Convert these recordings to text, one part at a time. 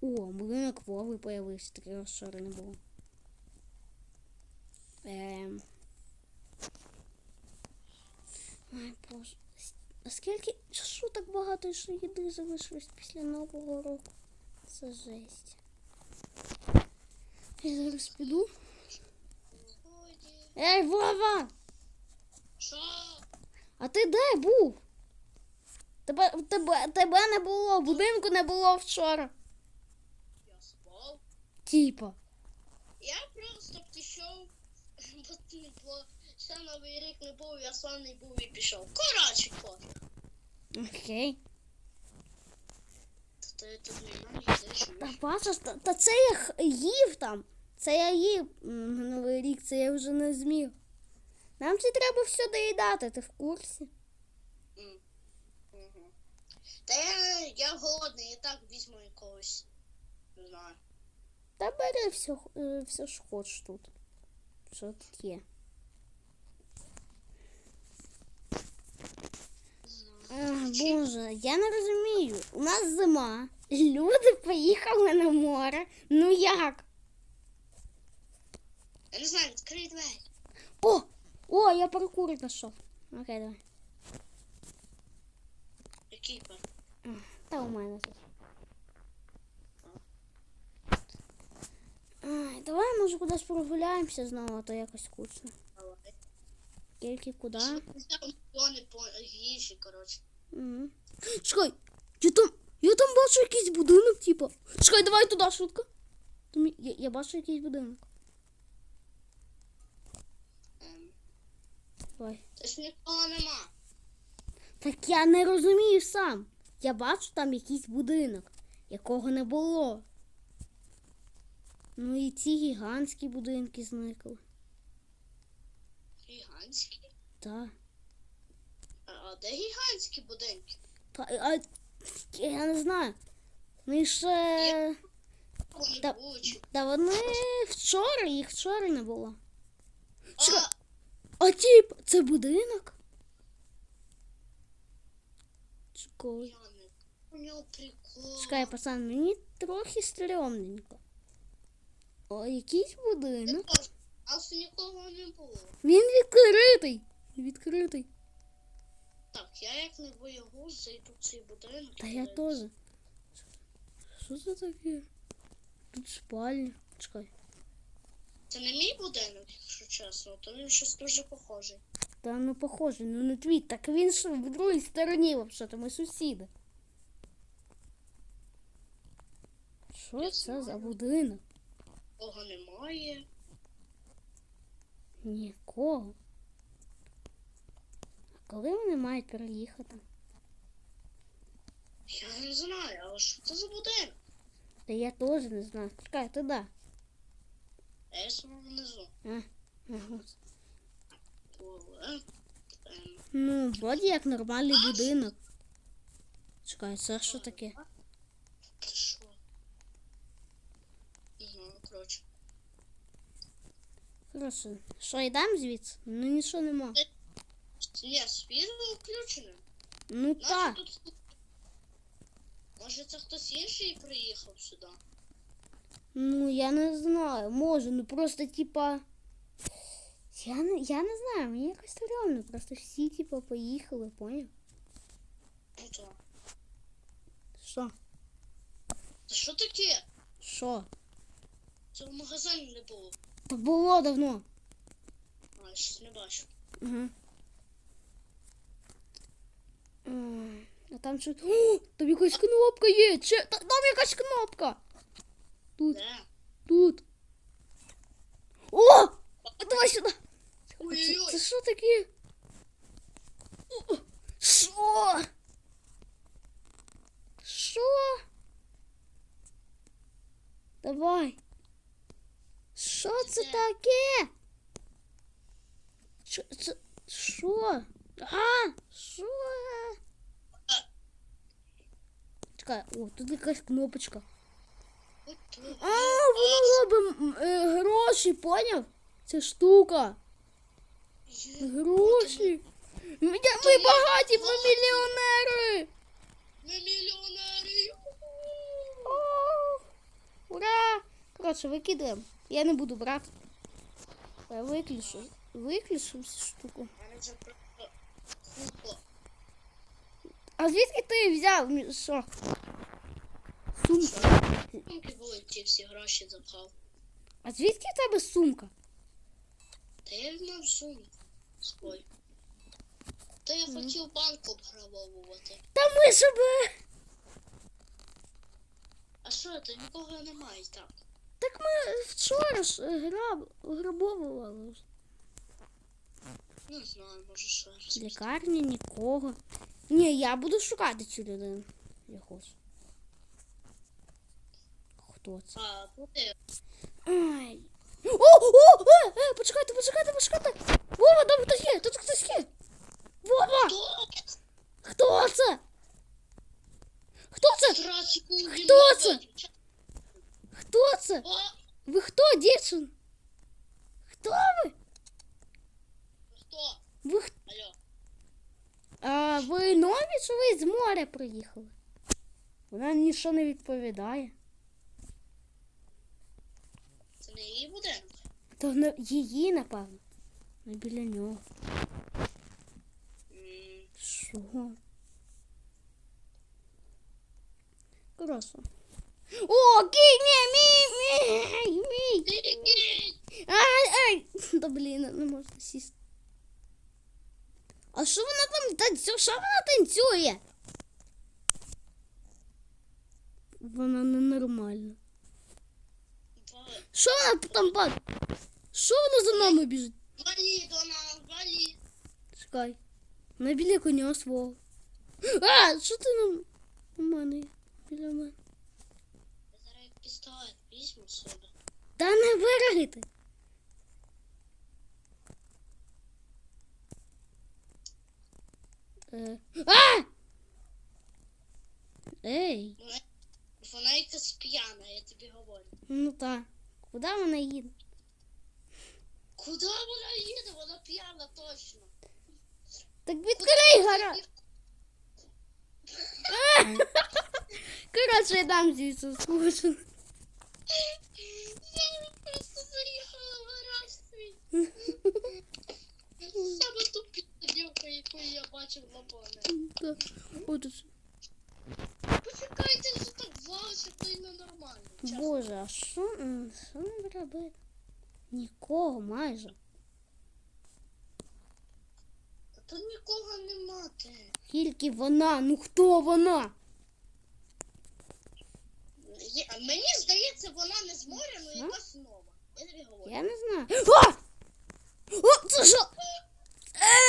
О, будинок Вови появився, такий розширений не було. Ем. Ой, боже. А скільки що так багато що їди залишилось після Нового року? Це жесть. Я зараз піду. Ей, Вова! Що? А ти де був? Тебе, тебе, тебе не було, будинку не було вчора. Я спав. Типа. Я просто пішов, бо не було. Ще новий рік не був, я сонний був і пішов. Коротше, пофіг. Окей. Та тут не. Та бачиш, та, та це я їв там. Це я їв Новий рік, це я вже не зміг. Нам це треба все доїдати, ти в курсі? Та я, я голодний, я так візьму якогось. Не знаю. Та бери все, все що хочеш тут. Що тут є? Боже, я не розумію. У нас зима. Люди поїхали на море. Ну як? Я не знаю, відкрий двері. О! О, я паркур знайшов. Окей, давай. Який пар? Та у мене тут. Ай, давай, може, кудись прогуляємося знову, а то якось скучно. Давай. Тільки куди? Взяв по їжі, коротше. Угу. Чекай, я там, я там бачу якийсь будинок, типа. Чекай, давай туди, швидко. Там я, я, бачу якийсь будинок. Ем, Давай. Та ж нікого нема. Так я не розумію сам. Я бачу там якийсь будинок, якого не було. Ну і ці гігантські будинки зникли. Гігантські. Так. А, де гігантські будинки? Та, а, я не знаю. Вони ще. Вони Та- Та вони вчора, їх вчора не було. Чекай. А, А тіп, це будинок? Чекай. я не прикол. Чекай, пацан, мені трохи стрьомненько. О, якийсь будинок. А нікого не було. Він відкритий. Відкритий. Так, я як не боягуз зайду в цей будинок. Та я теж. Що це таке? Тут спальня. Чекай. Це не мій будинок, якщо чесно, то він щось дуже похожий. Та ну похоже, ну не твій. Так він ж в другій стороні взагалі, ми сусіди. Що це за будинок? Кого немає. Нікого. А коли вони мають переїхати? Я не знаю, але що це за будинок? Та я теж не знаю. Чекай, туди. Я саме внизу. Ага. Ну, вроді як нормальний будинок. Чекай, це що таке? Це що? Угу, коротше. Хорошо. Що, йдемо звідси? Ну нічого нема. Ні, світло включене. Ну так. тут... Може це хтось інший приїхав сюди? Ну, я не знаю. Може, ну просто типа. Я не, я не знаю, мені якось стрьомно. Просто всі, типа, поїхали, поняв? Ну то. Що? Це що таке? Що? Це в магазині не було. Та було давно. А, я щось не бачу. Угу. М, А там що? О, там якась кнопка є. Че? Та- Там якась кнопка. Тут, Де? тут. О! А Давай сюди. Це, що таке? О, Що? Що? Давай. Що це Де? таке? Що? Це, що? А, що? Чекай, о, тут якась кнопочка. А, воно робить м, е, гроші, поняв? Це штука. Гроші. Ми, ми багаті, ми мільйонери. Ми мільйонери. Ура! Коротше, викидаємо. Я не буду брати. Я виключу. Виключу всю штуку. А звідки ти взяв що? Сумка. Сумки були, ті всі гроші запхав. А звідки в тебе сумка? Та я взяв сумку з. Та я хотів банк обграбовувати. Та ми ж би. А що, то нікого немає так. Так ми вчора ж е, граб... грабовували. Не знаю, може ще раз. Лікарні нікого. Ні, я буду шукати цю людину. Я хочу. Хто це? А, куди? Ай. О, о, е, е, почекайте, почекайте, почекайте. Вова, там хтось є, тут хтось є. Вова, Хто? це? Хто це? Хто це? Хто це? О, Ви хто, дівчина? Хто ви? хто? Ви хто? Алло. А ви нові чи ви з моря приїхали? Вона нічого не відповідає. Це не її будинок? То на її, напевно. Не біля нього. Що? Красо. О, кінь, мій, мій, мій. Ай, ай. Та блін, не можна сісти. А що вона там танцює? Що вона танцює? Вона ненормальна. Що вона там бад? Що вона за нами біжить? Вали до нас, вали. Чекай. На біля коня свого. А, що ти нам? У мене біля мене. Я зараз пістолет візьму собі. Та не вирагити. Е. А! Ей, Вона, вона якась п'яна, я тобі говорю. ну так. Куди вона їде? Куди вона їде? Вона п'яна точно. Так відкрий гара. Коротше, я дам звідси скучно. Я просто заїхала в гараж свій. Саме тупі дівка, яку я бачив на поле. От ж. Почекайте, чесно. Боже, а що, м, що нам робити? Нікого майже. Тут нікого нема ти. Тільки вона, ну хто вона? Є- а Мені здається, вона не з моря, ну якась нова. Я тобі говорю. Я не знаю. О! О, це що?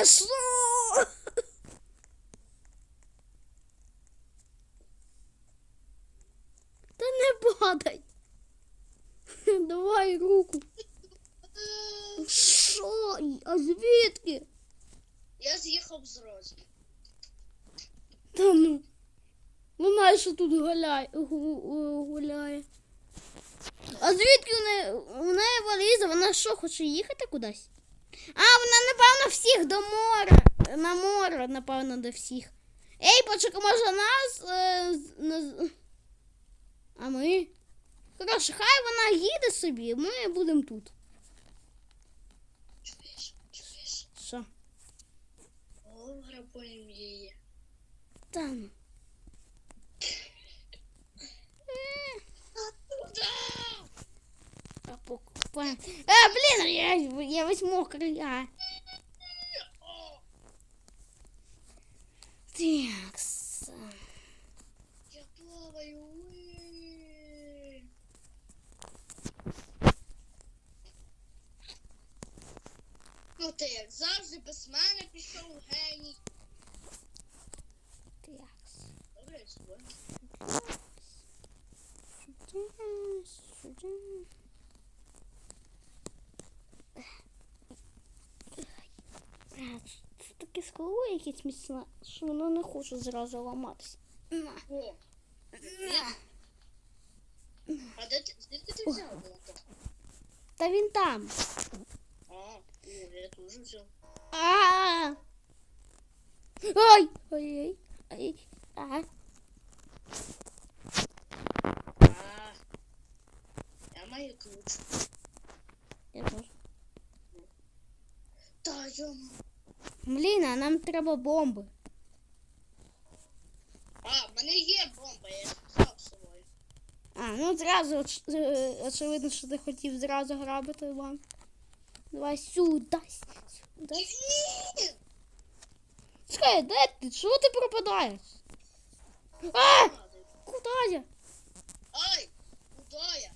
Е, що? Та не падай. Давай руку. Е, Що? А звідки? Я з'їхав з розі. Та ну. Вона ще тут гу- гуляє. А звідки у неї, у неї валіза? Вона що, хоче їхати кудись? А, вона, напевно, всіх до моря. На море, напевно, до всіх. Ей, почекай, може нас. Е, не а ми? Коротше, хай вона їде собі, ми будемо тут. Грабуємо її. Там. А покупаем. А, блин, я, я весь мокрый. А. О, Такс. я плаваю. Ну ти як завжди без мене пішов геній. Добре, я з тобою. Сюда, сюда. А, Це таке скло якесь міцне, що воно не хоче зразу ламатися. На. О, На. а де ти, звідки ти взяв молоток? Та він там. А, ну я теж взяв. А. Ой! Ой-ой. Ой. А. Я тоже. Да, ё Блін, а нам треба бомбы! А, у меня є бомба, я взяв з собою. А, ну зразу очевидно, что ты хотів зразу грабити вам. Давай сюда! Сюда! Блін! Чекай, де ти? Чого ти пропадаєш? А! Куда я? Ай! Куда я?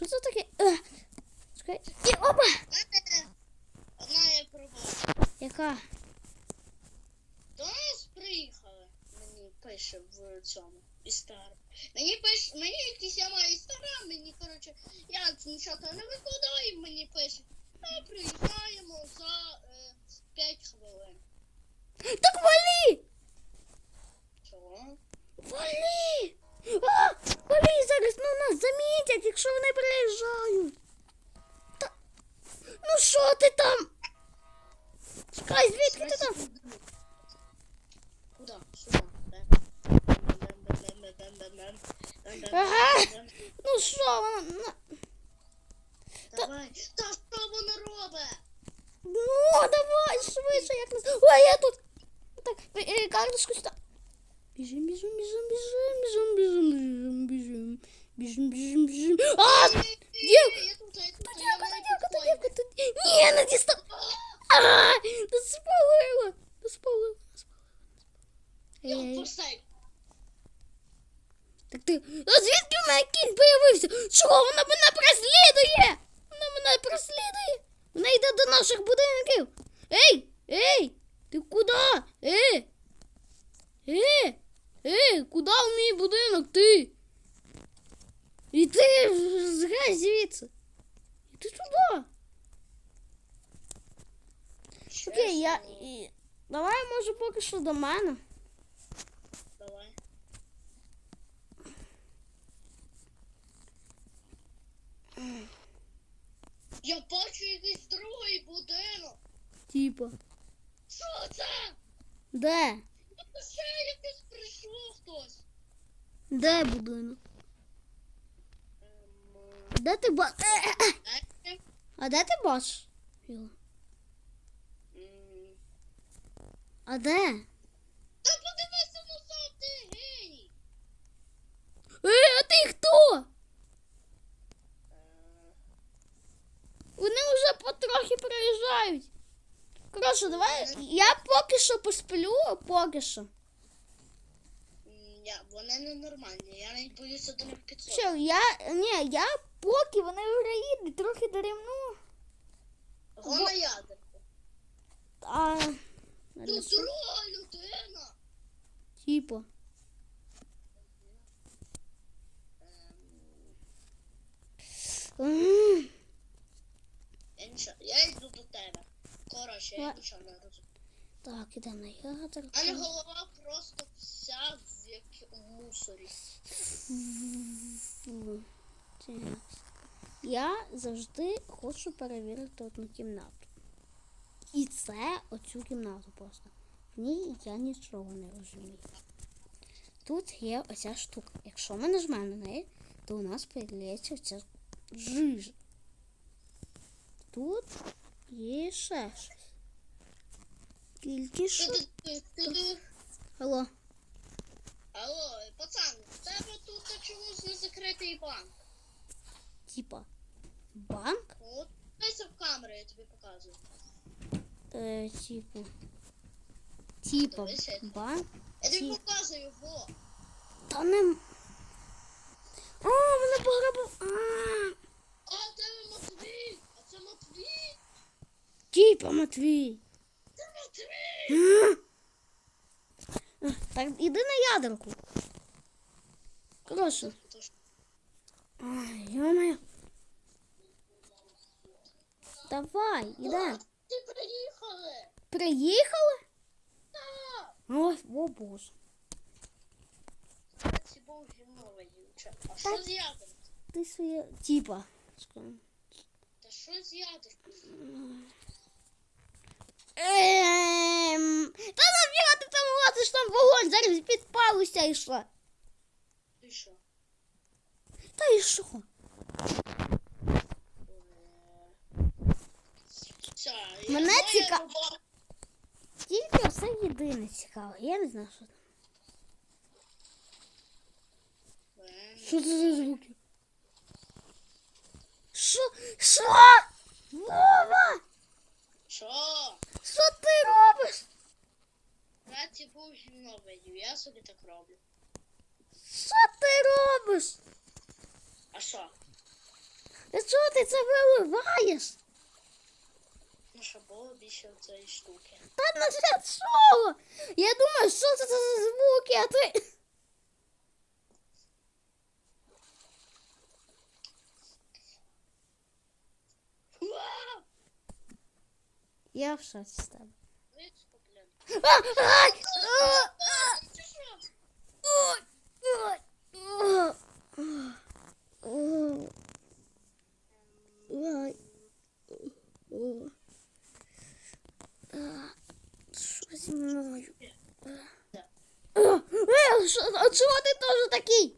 Що це таке? Е, Чекай. І опа! Одна я пробував. Яка? До нас приїхали. Мені пише в цьому істар. Мені пише, мені якийсь я маю інстаграм, мені коротше, я нічого не викладаю, мені пише. Ми приїжджаємо за е, 5 хвилин. Так вали! Чого? Вали! А! Вали зараз, ну нас замітять, якщо вони приїжджають. Та... Ну що ти там? Чекай, звідки ти там? Куда? Сюда. Ага. Ну що вона? на- Давай. Та що вона робить? Ну, давай, швидше, як нас. Ой, я тут. Так, е, карточку сюди. Біжим, біжим, біжим, біжим, біжим, біжим, біжим, біжим, біжим, біжим, біжим. А! Ні, Є! я тут, я тут, Та я дівка, та мене дівка, та підходить. дівка, та дівка. Ні, не дістав. А! Ти спалила. Ти спалила. Я Ей, посей. Так ти, а звідки в мене кінь появився? Чого вона мене преслідує? Вона мене преслідує. Вона йде до наших будинків. Ей, ей, ти куди? Ей, ей, ей, куди в мій будинок ти? Іди згай звідси. Іди туди. Окей, я... Чесно. і- Давай, може, до мене. Давай. Я бачу якийсь другий будинок. Типа. Що це? Де? Ще якийсь прийшов хтось. Де будинок? Ем, Де ти ба... е, А де ти бачиш? його? м. А де? Та подивися назад, ти геній. Ей, а ти хто? Вони вже потрохи приїжджають. Коротше, давай. Я поки що посплю, поки що. Я, вони ненормальні, я навіть боюся до них підходити. Що, я. Ні, я поки вони вже їдуть, трохи даремну. Вона ядерка. А. Тут друга людина. Типа. Ем, Я йду до тебе. Коротше, я нічого не розумію. Так, іде на. У мене голова просто вся в як у мусорі. Я завжди хочу перевірити одну кімнату. І це оцю кімнату просто. В ній я нічого не розумію. Тут є оця штука. Якщо ми нажмемо на неї, то у нас появляється оця жижа. Тут є ще щось. Тільки що. Алло. Алло, пацан, в тебе тут чомусь не закритий банк. Типа. Банк? От, дивися в камеру, я тобі показую. Е, типу. Типа банк. Я тобі показую, во. Та не. О, мене пограбив. А, А, тебе Матвій! А це Матвій! Типа Матвій. Це Матвій! А. Так, іди на ядерку. Коротше. Ай, йо-моє. Давай, іде. Ти приїхали! Приїхали? Так! Ой, о боже. Це був гімновий дівчат. А що з ядеркою? Ти своє. Типа. Та що з ядеркою? Ем... Та нафіга ти там лазиш там вогонь, зараз підпалуся і що? Ти що? Та і що? Мене моя ціка- робота- тільки все єдине цікаве. Я не знаю, що там. Що це за звуки? Що? Що? Вова! Що? Що ти робиш? Був гімно видів, я собі так роблю. Що ти робиш? А що? Чого ти це виливаєш? Ну що було більше цієї штуки. Та на для чого? Я думаю, що це за звуки, а ти. Уа! Я в шоці з А чого ти теж такий?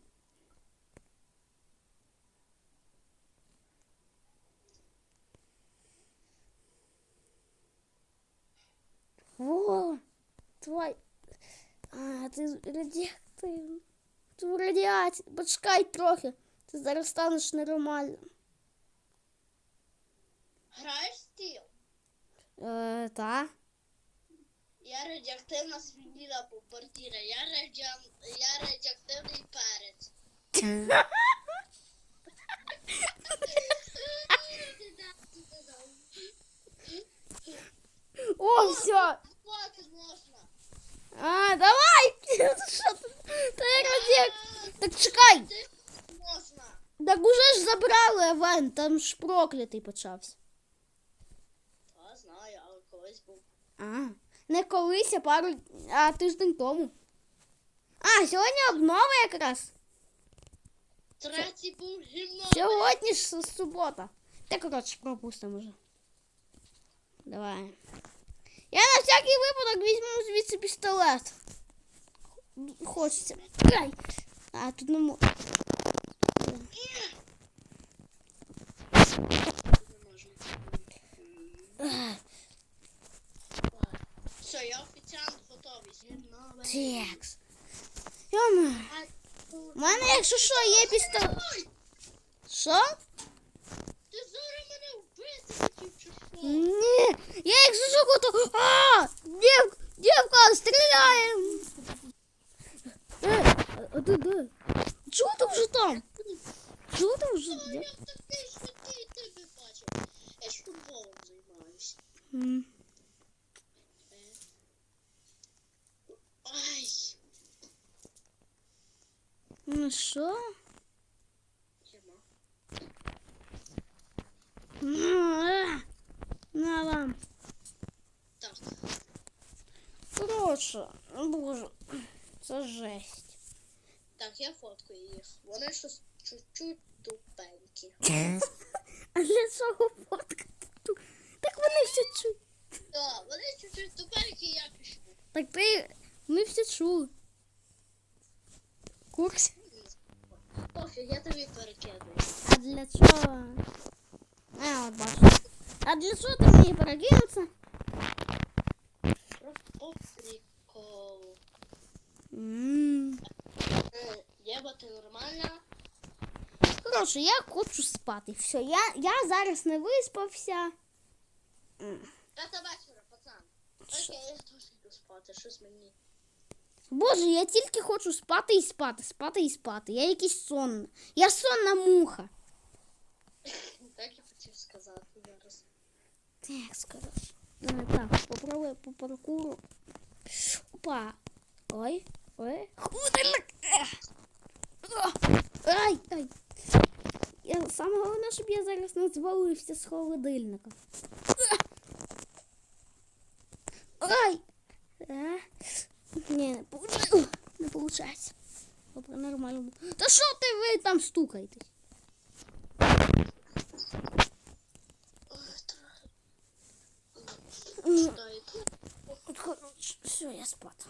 Во, твой. А, ти радіактивний. Ти радіація. Почекай трохи. Ти зараз станеш нормальним. Граєш стіл? Е, та. Я радіоактивна свинина бомбардіра. Я, радіа... я радіоактивний перець. О, все. Хватить можна. А, давай. Що ти? Ти радіак... Так чекай. Ти можна. Так уже ж забрали евент, там ж проклятий почався. Та знаю, але колись був. А, не колись, а пару, а тиждень тому. А, сьогодні обнова якраз. Третій був гімно. Сьогодні ж субота. Та коротше пропустимо вже. Давай. Я на всякий випадок візьму звідси пістолет. Хочеться. Ай. А, тут не мо- мене, якщо що, є пістолет. Ой, Що? ти зараз мене вбити хотів чи що? Ні, я якщо що готов. А! Дівка, дівка, стріляє! Е, а ти де? Чого ти вже там? Чого ти вже? А де? я такий швидкий тебе бачив. Я ж футболом займаюся. що? е, На вам. Так, Коротше, боже, це жесть. так, я фоткаю їх. Вони щось чуть-чуть тупенькі. А для чого фоткати? Так вони всі чують. Так, вони чуть-чуть тупенькі, я пішов. Так ти, ми всі чули. Курс. Пофіг, я тобі перекидаю. А для чого? А, от бачу. А для чого ти мені перекинувся? Просто по приколу. М. Е, Єба, ти нормальна? Коротше, я хочу спати. Все, я, я зараз не виспався. М. П'ята вечора, пацан. Що? Окей, я теж йду спати, щось мені. Боже, я тільки хочу спати і спати, спати і спати. Я якийсь сонна. Я сонна муха. Так я хотів сказати зараз. Так, скажу. Давай так, попробуй по паркуру. Опа. Ой, ой. Худельник. Ай, ай. Я, саме головне, щоб я зараз не звалився з холодильника. Получається. Добре, нормально. було. Та що ти ви там стукаєтесь? От, коротше, все, я спати.